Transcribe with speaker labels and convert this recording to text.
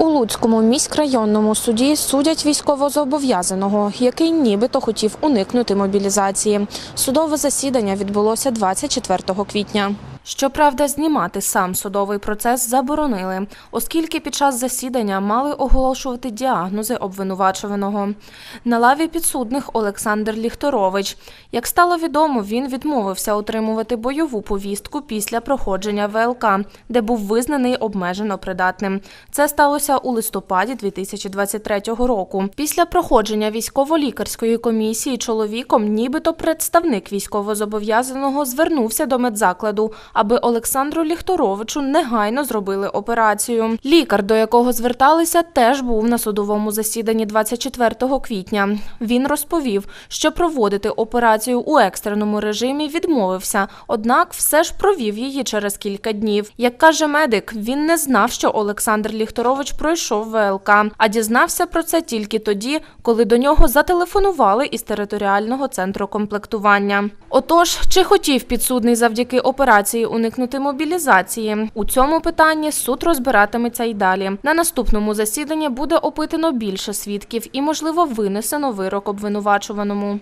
Speaker 1: У Луцькому міськрайонному суді судять військовозобов'язаного, який нібито хотів уникнути мобілізації. Судове засідання відбулося 24 квітня. Щоправда, знімати сам судовий процес заборонили, оскільки під час засідання мали оголошувати діагнози обвинувачуваного. На лаві підсудних Олександр Ліхторович. Як стало відомо, він відмовився отримувати бойову повістку після проходження ВЛК, де був визнаний обмежено придатним. Це сталося у листопаді 2023 року. Після проходження військово-лікарської комісії чоловіком, нібито представник військовозобов'язаного, звернувся до медзакладу, аби Олександру Ліхторовичу негайно зробили операцію. Лікар, до якого зверталися, теж був на судовому засіданні 24 квітня. Він розповів, що проводити операцію у екстреному режимі відмовився, однак все ж провів її через кілька днів. Як каже медик, він не знав, що Олександр Ліхторович пройшов ВЛК, а дізнався про це тільки тоді, коли до нього зателефонували із територіального центру комплектування. Отож, чи хотів підсудний завдяки операції уникнути мобілізації? У цьому питанні суд розбиратиметься й далі. На наступному засіданні буде опитано більше свідків і, можливо, винесено вирок обвинувачуваному.